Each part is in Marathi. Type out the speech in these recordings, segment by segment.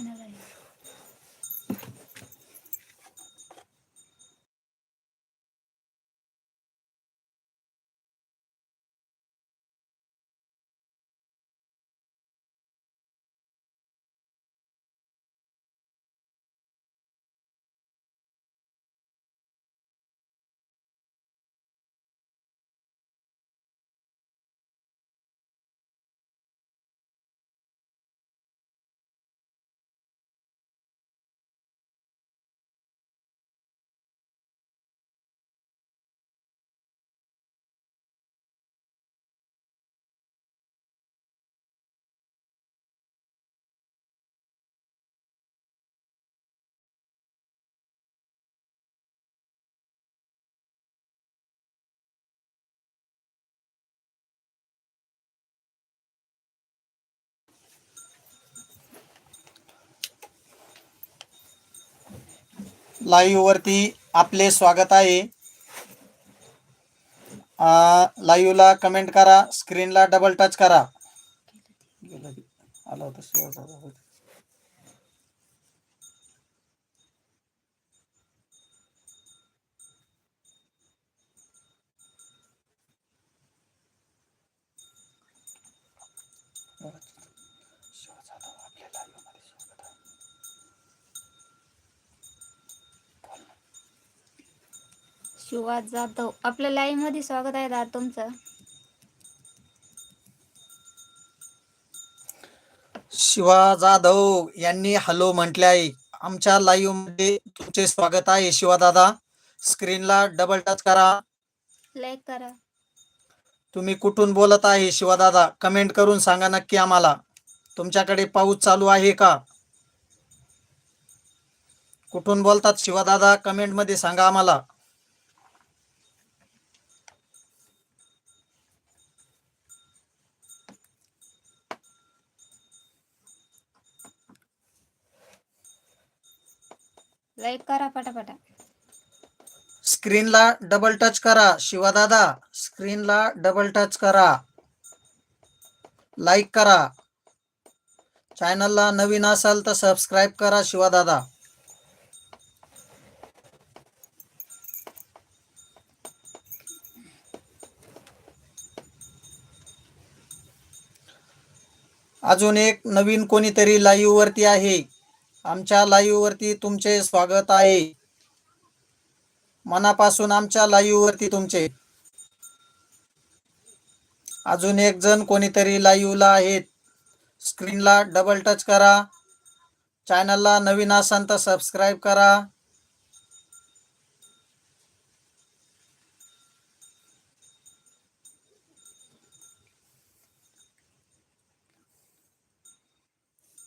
येणार आहे. लाईव्ह वरती आपले स्वागत आहे. लाईव्हला कमेंट करा स्क्रीनला डबल टच करा. आला होता शेवटचा दाखवतो. शेवटचा दाखव. आपल्या live मध्ये स्वागत आहे. शिवा जाधव आपल्या लाईव्हमध्ये स्वागत आहे दादा तुमचं. शिवा जाधव यांनी हॅलो म्हटले आहे आमच्या लाईव्हमध्ये तुमचे स्वागत आहे शिवा दादा. स्क्रीनला डबल टच करा. लाईक करा. तुम्ही कुठून बोलत आहे शिवा दादा? कमेंट करून सांगा नक्की आम्हाला. तुमच्याकडे पाऊस चालू आहे का? कुठून बोलतात शिवा दादा? कमेंटमध्ये सांगा आम्हाला. लाईक करा पटापटा. स्क्रीनला डबल टच करा शिवा दादा स्क्रीनला डबल टच करा. लाईक करा. चॅनलला नवीन असाल तर सबस्क्राईब करा शिवा दादा अजून एक नवीन कोणीतरी लाईव्ह वरती आहे. आमच्या लाईव्ह वरती तुमचे स्वागत आहे. मनापासून आमच्या लाईव्ह वरती तुमचे. अजून एक जण कोणीतरी लाईव्हला आहेत. स्क्रीनला डबल टच करा. चॅनलला नवीन असाल तर सबस्क्राईब करा.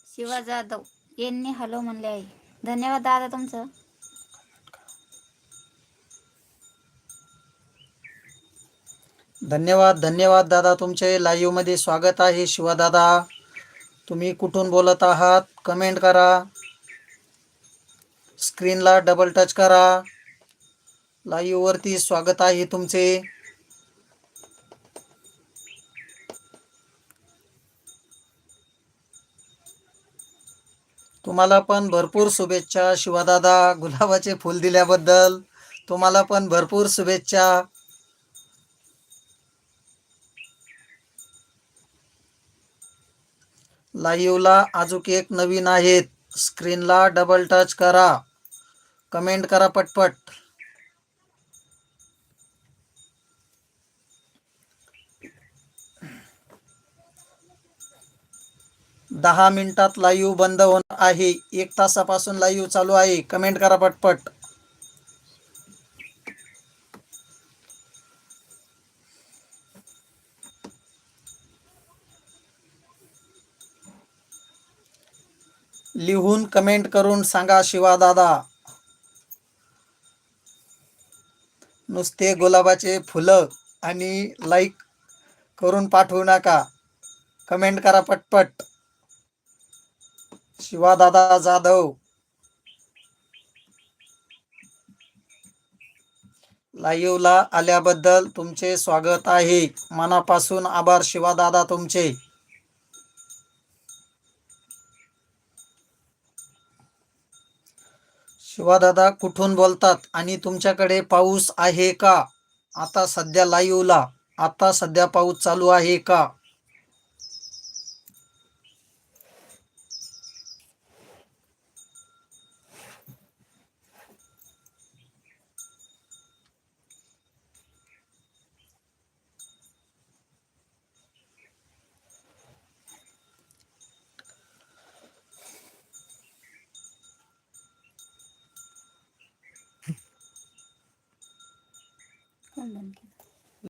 शिवा जाधव. यांनी हॅलो म्हणले आहे धन्यवाद दादा तुमचं. धन्यवाद धन्यवाद दादा तुमचे. लाईव्हमध्ये स्वागत आहे शिवादादा तुम्ही कुठून बोलत आहात? कमेंट करा. स्क्रीनला डबल टच करा. लाईव्हवरती स्वागत आहे तुमचे. तुम्हाला पण भरपूर शुभेच्छा. शिवादादा गुलाबाचे फुल दिल्याबद्दल तुम्हाला पण भरपूर शुभेच्छा. लाईव्हला अजून एक नवीन आहेत. स्क्रीनला डबल टच करा. कमेंट करा पटपट. दहा मिनिटात लाईव्ह बंद होणार आहे. एक तासापासून लाईव्ह चालू आहे. कमेंट करा पटपट. लिहून कमेंट करून सांगा शिवा दादा नुसते गुलाबाचे फुलं आणि लाईक करून पाठवू नका. कमेंट करा पटपट. शिवादादा जाधव. लाईव्हला आल्याबद्दल तुमचे स्वागत आहे. मनापासून आभार शिवादादा तुमचे. शिवादादा कुठून बोलतात आणि तुमच्याकडे पाऊस आहे का? आता सध्या लाईव्हला. आता सध्या पाऊस चालू आहे का?